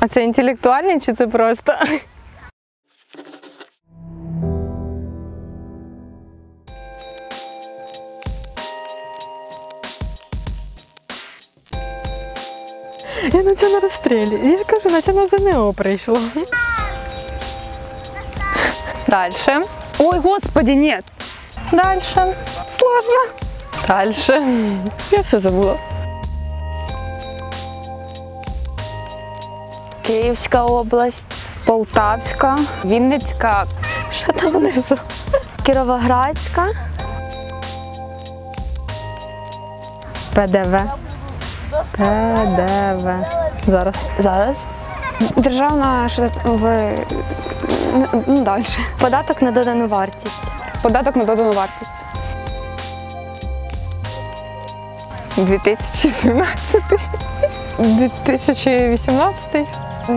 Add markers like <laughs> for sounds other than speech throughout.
А це інтелектуальні чи це просто? <laughs> Я на це на розстрілі. Я кажу, наче на ЗНО прийшло. <laughs> Дальше. Ой, господи, нет. Дальше. Сложно. Дальше. Я все забула. Київська область, Полтавська, Вінницька, Що там внизу? Кіровоградська, ПДВ. ПДВ. Зараз. зараз. Державна що в ну, далі. Податок на додану вартість. Податок на додану вартість. 2017. 2018.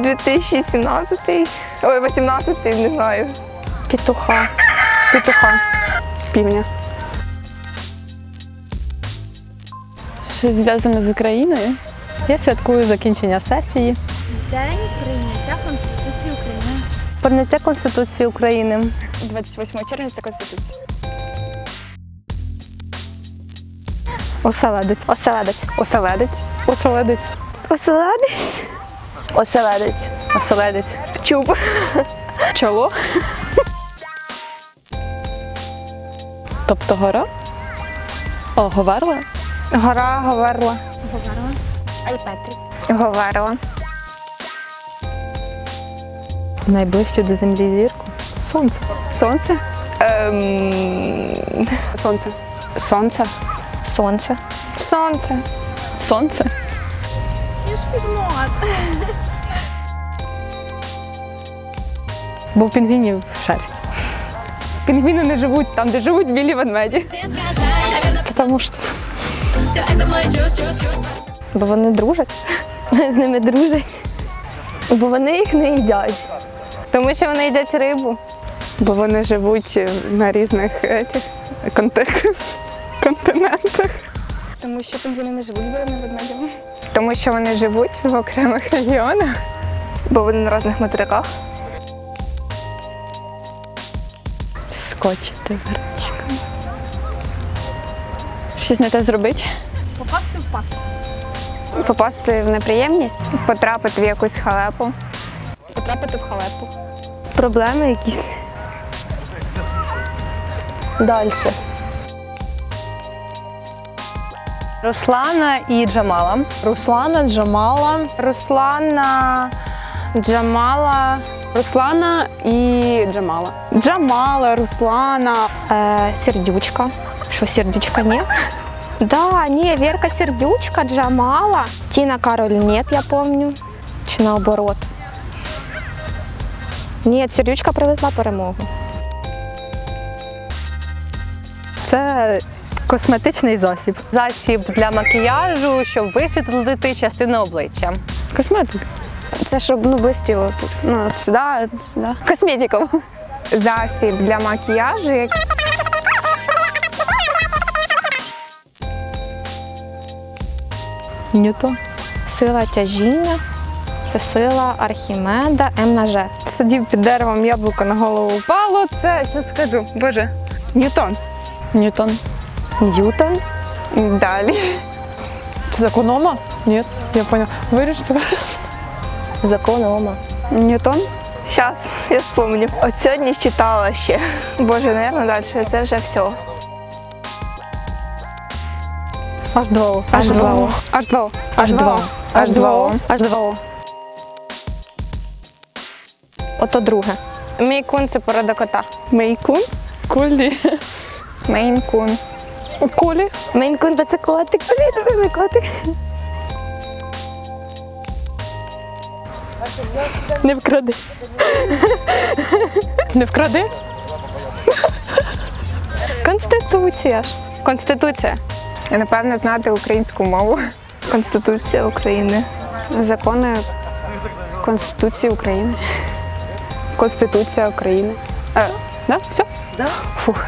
2017. Ой, 18, не знаю. Петуха. Петуха. Півня. Щось зв'язане з Україною. Я святкую закінчення сесії. День прийняття Конституції України. Прийняття Конституції України. 28 червня це Конституція. Оселедець. Оселедець. Оселедець. Оселедець. Оселедець. Оселедець. Оселедець. Чуб. <laughs> Чоло. <laughs> Тобто гора? О, Говерла? Гора Говерла. Говорила. Айпетрі. Говерла. Найближче до землі зірку. Сонце. Сонце. Ем... Сонце. Сонце. Сонце. Сонце. Сонце. Я ж візьму. Бо в пінгвінів шерсть. Пінгвіни не живуть там, де живуть білі ведмеді. Тому що. Бо вони дружать. З ними дружать. Бо вони їх не їдять. Тому що вони їдять рибу. Бо вони живуть на різних етіх, <laughs> континентах. Тому що пінгвіни не живуть з білими ведмедями. Тому що вони живуть в окремих регіонах. Бо вони на різних материках. Скотчити вертичками. Щось не те зробити? Попасти в пасту. Попасти в неприємність, потрапити в якусь халепу. Потрапити в халепу. Проблеми якісь. Далі. Руслана і Джамала. Руслана, Джамала. Руслана, Джамала. Руслана і Джамала. Джамала, Руслана. Е, сердючка. Що сердючка ні? Да, не, Верка Сердючка, Джамала. Тина Кароль нет, я помню. Чи наоборот? Ні, Сердючка привезла перемогу. Це косметичний засіб. Засіб для макіяжу, щоб висвітлити частину обличчя. Косметика. Це щоб ну, блистіло тут. Ну, сюди, сюди. Косметиком. Засіб для макіяжу. Ньютон. Сила тяжіння. Це сила Архімеда М на Ж. Сидів під деревом, яблуко на голову упало. Це, що скажу, боже, Ньютон. Ньютон. Ньютон. Далі. Це з? Ні, я поняла. Вирішите. Закон Ома. Ньютон? Зараз, я вспомню. От сьогодні читала ще. Боже, наверное, далі це вже все. H2O. H2O. H2O. H2O. H2O. H2O. Ото друге. Мейкун це порода кота. Мейкун. Кулі. Мейнкун. Кулі. Мейнкун це котик. Це мій любимий котик. Не вкради. Не вкради? Конституція. Конституція. І напевно знати українську мову. Конституція України. Закони Конституції України. Конституція України. Е, да? Все? Да. Фух.